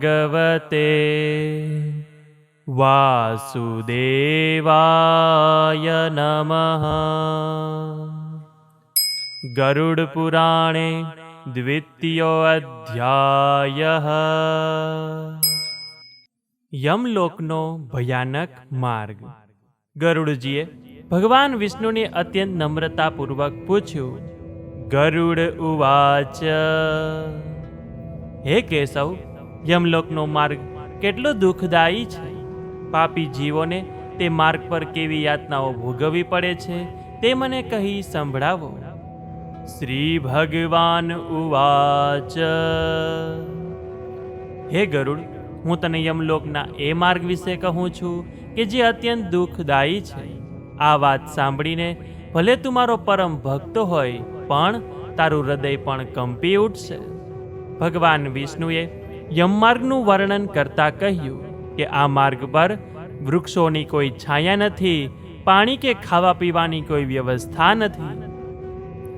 ભગવતે વાસુદેવાય નમઃ ગરુડપુરાણે દ્વિતીયો અધ્યાય યમલોકનો ભયાનક માર્ગ ગરુડજીએ ભગવાન વિષ્ણુને અત્યંત નમ્રતાપૂર્વક પૂછ્યું ગરુડ ઉવાચ હે કેશવ યમલોકનો માર્ગ કેટલો દુઃખદાયી છે. પાપી જીવોને તે માર્ગ પર કેવી યાતનાઓ ભોગવવી પડે છે તે મને કહી સંભળાવો. શ્રી ભગવાન ઉવાચ. હે ગરુડ, હું તને યમલોકના એ માર્ગ વિશે કહું છું કે જે અત્યંત દુઃખદાયી છે. આ વાત સાંભળીને ભલે તું મારો પરમ ભક્ત હોય, પણ તારું હૃદય પણ કંપી ઉઠશે. ભગવાન વિષ્ણુએ યમમાર્ગનું વર્ણન કરતા કહ્યું કે આ માર્ગ પર વૃક્ષોની કોઈ છાયા નથી, પાણી કે ખાવા પીવાની કોઈ વ્યવસ્થા નથી.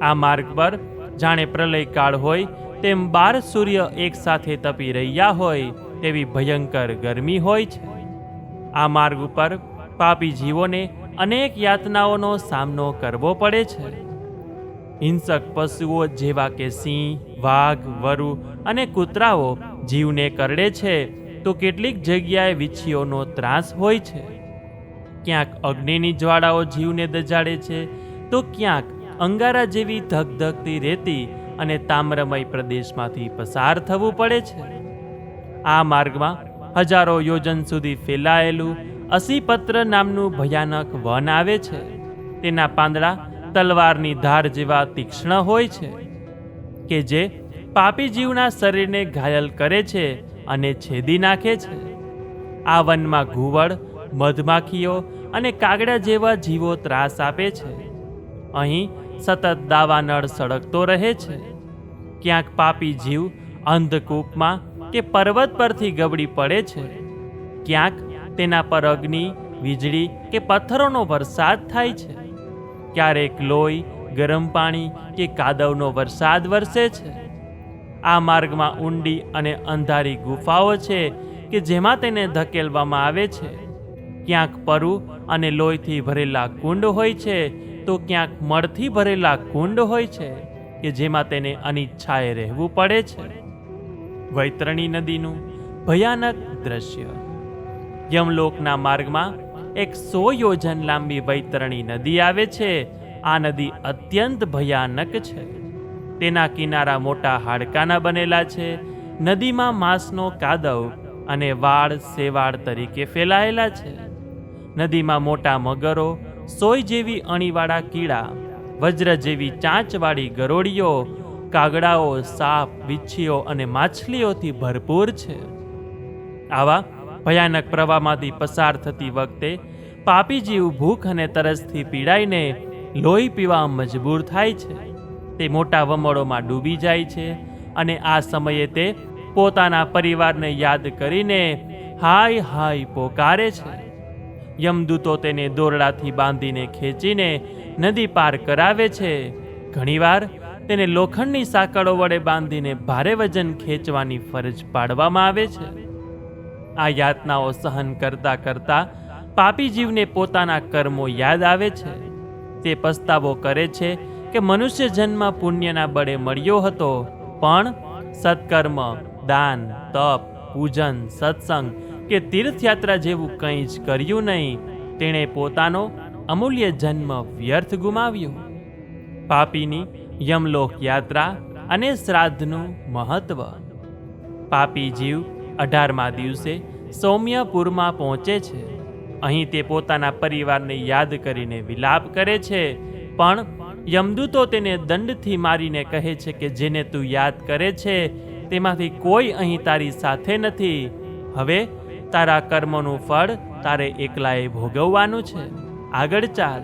આ માર્ગ પર જાણે પ્રલય કાળ હોય, તેમ બાર સૂર્ય એકસાથે તપી રહ્યા હોય, તેવી ભયંકર ગરમી હોય છે. આ માર્ગ ઉપર પાપી જીવોને અનેક યાતનાઓનો સામનો કરવો પડે છે. હિંસક પશુઓ જેવા કે સિંહ, વાઘ, વરુ અને કૂતરાઓ જીવને કરડે છે, તો કેટલીક જગ્યાએ વીછીઓનો ત્રાસ હોય છે. ક્યાંક અગ્નિની જ્વાળાઓ જીવને દજાડે છે, તો ક્યાંક અંગારા જેવી ધગધગતી રેતી અને તામ્રમય પ્રદેશમાંથી પસાર થવું પડે છે. આ માર્ગમાં હજારો યોજન સુધી ફેલાયેલું અસીપત્ર નામનું ભયાનક વન આવે છે. તેના પાંદડા તલવારની ધાર જેવા તીક્ષ્ણ હોય છે, કે જે પાપી જીવના શરીરને ઘાયલ કરે છે અને છેદી નાખે છે. આ વનમાં ઘુવડ, મધમાખીઓ અને કાગડા જેવા જીવો ત્રાસ આપે છે. અહીં સતત દાવાનળ સળગતો રહે છે. ક્યાંક પાપી જીવ અંધકૂપમાં કે પર્વત પરથી ગબડી પડે છે. ક્યાંક તેના પર અગ્નિ, વીજળી કે પથ્થરોનો વરસાદ થાય છે. ક્યારેક લોહી, ગરમ પાણી કે કાદવનો વરસાદ વરસે છે. આ માર્ગમાં ઊંડી અને અંધારી ગુફાઓ છે કે જેમાં તેને ધકેલવામાં આવે છે. ક્યાંક પરુ અને લોહીથી ભરેલા કુંડ હોય છે, તો ક્યાંક મળથી ભરેલા કુંડ હોય છે, કે જેમાં તેને અનિચ્છાએ રહેવું પડે છે. વૈતરણી નદીનું ભયાનક દ્રશ્ય. યમલોકના માર્ગમાં એક સો યોજન લાંબી વૈતરણી નદી આવે છે. આ નદી અત્યંત ભયાનક છે. તેના કિનારા મોટા હાડકાના બનેલા છે. નદીમાં માંસનો કાદવ અને વાળ સેવાળ તરીકે ફેલાયેલા છે. નદીમાં મોટા મગરો, સોય જેવી અણીવાળા કીડા, વજ્ર જેવી ચાંચવાળી ગરોળીઓ, કાગડાઓ, સાપ વીછીઓ અને માછલીઓથી ભરપૂર છે. આવા ભયાનક પ્રવાહમાંથી પસાર થતી વખતે પાપી જીવ ભૂખ અને તરસથી પીડાઈને લોહી પીવા મજબૂર થાય છે. તે મોટા વમળોમાં ડૂબી જાય છે અને આ સમયે તે પોતાના પરિવારને યાદ કરીને હાય હાય પોકારે છે. યમદૂતો તેને દોરડાથી બાંધીને ખેંચીને નદી પાર કરાવે છે. ઘણીવાર તેને લોખંડની સાંકળો વડે બાંધીને ભારે વજન ખેંચવાની ફરજ પાડવામાં આવે છે. આ યાતનાઓ સહન કરતા કરતા પાપી જીવને પોતાના કર્મો યાદ આવે છે. તે પસ્તાવો કરે છે કે મનુષ્ય જન્મ પુણ્યના બળે મળ્યો હતો, પણ સત્કર્મ, દાન, તપ, પૂજન, સત્સંગ કે તીર્થયાત્રા જેવું કંઈ જ કર્યું નહીં, તેણે પોતાનો અમૂલ્ય જન્મ વ્યર્થ ગુમાવ્યો. પાપીની યમલોક યાત્રા અને શ્રાદ્ધનું મહત્વ. પાપી જીવ અઢારમા દિવસે સૌમ્યપુરમાં પહોંચે છે. અહીં તે પોતાના પરિવારને યાદ કરીને વિલાપ કરે છે, પણ યમદૂતો તેને દંડથી મારીને કહે છે કે જેને તું યાદ કરે છે, તેમાંથી કોઈ અહીં તારી સાથે નથી. હવે તારા કર્મનું ફળ તારે એકલાએ ભોગવવાનું છે. આગળ ચાલ.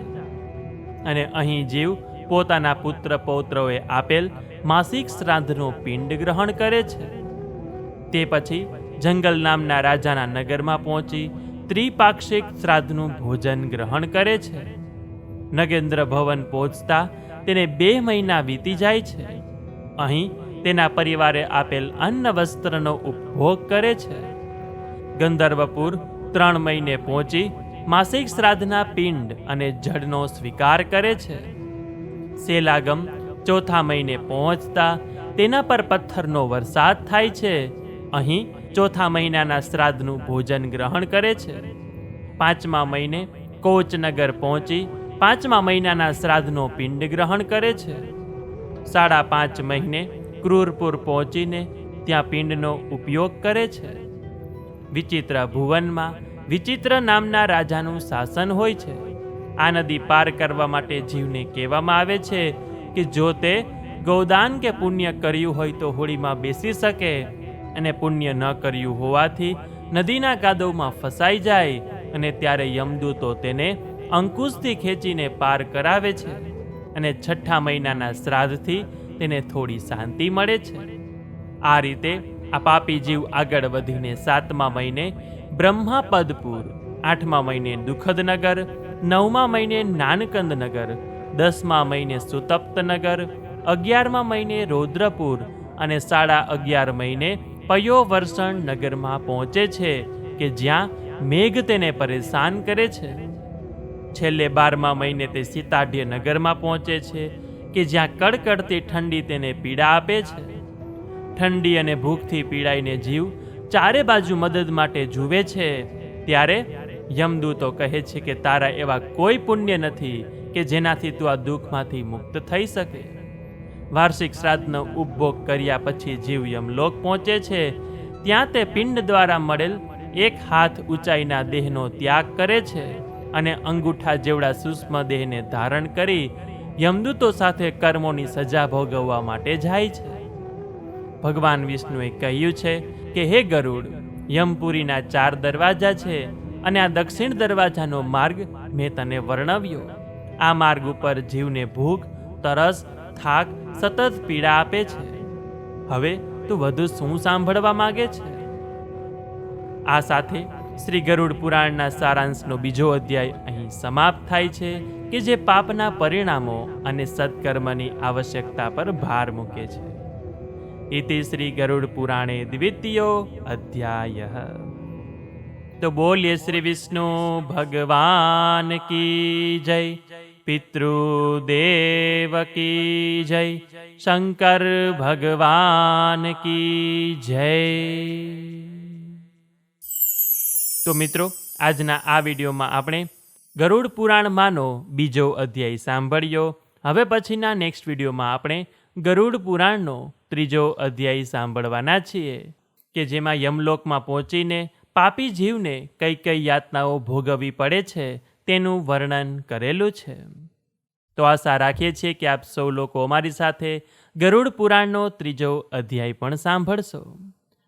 અને અહીં જીવ પોતાના પુત્ર પૌત્રોએ આપેલ માસિક શ્રાદ્ધનું પિંડ ગ્રહણ કરે છે. તે પછી જંગલ નામના રાજાના નગરમાં પહોંચી ત્રિપાક્ષિક શ્રાદ્ધનું ભોજન ગ્રહણ કરે છે. નગેન્દ્ર ભવન પહોંચતા તેને બે મહિના વીતી જાય છે. અહીં તેના પરિવારે આપેલ અન્ન વસ્ત્રનો ઉપભોગ કરે છે. ગંધર્વપુર ત્રણ મહિને પહોંચી માસિક શ્રાદ્ધના પિંડ અને જળનો સ્વીકાર કરે છે. સેલાગમ ચોથા મહિને પહોંચતા તેના પર પથ્થરનો વરસાદ થાય છે. અહીં ચોથા મહિનાના શ્રાદ્ધનું ભોજન ગ્રહણ કરે છે. પાંચમા મહિને કોચનગર પહોંચી પાંચમા મહિનાના શ્રાદ્ધનો પિંડ ગ્રહણ કરે છે. સાડા પાંચ મહિને ક્રૂરપુર પહોંચીને ત્યાં પિંડનો ઉપયોગ કરે છે. વિચિત્ર ભુવનમાં વિચિત્ર નામના રાજાનું શાસન હોય છે. આ નદી પાર કરવા માટે જીવને કહેવામાં આવે છે કે જો તે ગૌદાન કે પુણ્ય કર્યું હોય તો હોળીમાં બેસી શકે અને પુણ્ય ન કર્યું હોવાથી નદીના કાદવમાં ફસાઈ જાય અને ત્યારે યમદૂતો તેને અંકુશથી ખેંચીને પાર કરાવે છે અને છઠ્ઠા મહિનાના શ્રાદ્ધથી તેને થોડી શાંતિ મળે છે. આ રીતે આ પાપી જીવ આગળ વધીને સાતમા મહિને બ્રહ્માપદપુર, આઠમા મહિને દુઃખદનગર, નવમા મહિને નાનકંદનગર, દસમા મહિને સુતપ્તનગર, અગિયારમા મહિને રૌદ્રપુર અને સાડા અગિયાર મહિને પયોવર્ષણ નગરમાં પહોંચે છે કે જ્યાં મેઘ તેને પરેશાન કરે છે. છેલ્લે બારમા મહિને તે સીતાઢ્ય નગરમાં પહોંચે છે કે જ્યાં કડકડતી ઠંડી તેને પીડા આપે છે. ઠંડી અને ભૂખથી પીડાઈને જીવ ચારે બાજુ મદદ માટે જુએ છે. ત્યારે યમદૂતો કહે છે કે તારા એવા કોઈ પુણ્ય નથી કે જેનાથી તું આ દુઃખમાંથી મુક્ત થઈ શકે. વાર્ષિક શ્રાદ્ધનો ઉપભોગ કર્યા પછી જીવ યમલોક પહોંચે છે. ત્યાં તે પિંડ દ્વારા મળેલ એક હાથ ઊંચાઈના દેહનો ત્યાગ કરે છે. અને અંગૂઠા જેવડા સૂક્ષ્મ દેહને ધારણ કરી યમદૂતો સાથે કર્મોની સજા ભોગવવા માટે જાય છે. ભગવાન વિષ્ણુએ કહ્યું છે કે, હે ગરુડ, યમપુરીના ચાર દરવાજા છે અને આ દક્ષિણ દરવાજાનો માર્ગ મેં તને વર્ણવ્યો. આ માર્ગ ઉપર જીવને ભૂખ તરસ, થાક, સતત પીડા આપે છે. હવે તું વધુ શું સાંભળવા માંગે છે? આ સાથે શ્રી ગરુડ પુરાણના સારાંશનો બીજો અધ્યાય અહીં સમાપ્ત થાય છે કે જે પાપના પરિણામો અને સત્કર્મની આવશ્યકતા પર ભાર મૂકે છે. ઇતિ શ્રી ગરુડ પુરાણે દ્વિતીયો અધ્યાય. તો બોલીએ શ્રી વિષ્ણુ, ભગવાન કી જય પિતૃદેવ કી જય, શંકર ભગવાન કી જય. તો મિત્રો, આજના આ વિડીયોમાં આપણે ગરુડ પુરાણમાંનો બીજો અધ્યાય સાંભળ્યો. હવે પછીના નેક્સ્ટ વિડીયોમાં આપણે ગરુડ પુરાણનો ત્રીજો અધ્યાય સાંભળવાના છીએ, કે જેમાં યમલોકમાં પહોંચીને પાપી જીવને કઈ કઈ યાતનાઓ ભોગવવી પડે છે, તેનું વર્ણન કરેલું છે. તો આશા રાખીએ છીએ કે આપ સૌ લોકો અમારી સાથે ગરુડ પુરાણનો ત્રીજો અધ્યાય પણ સાંભળશો.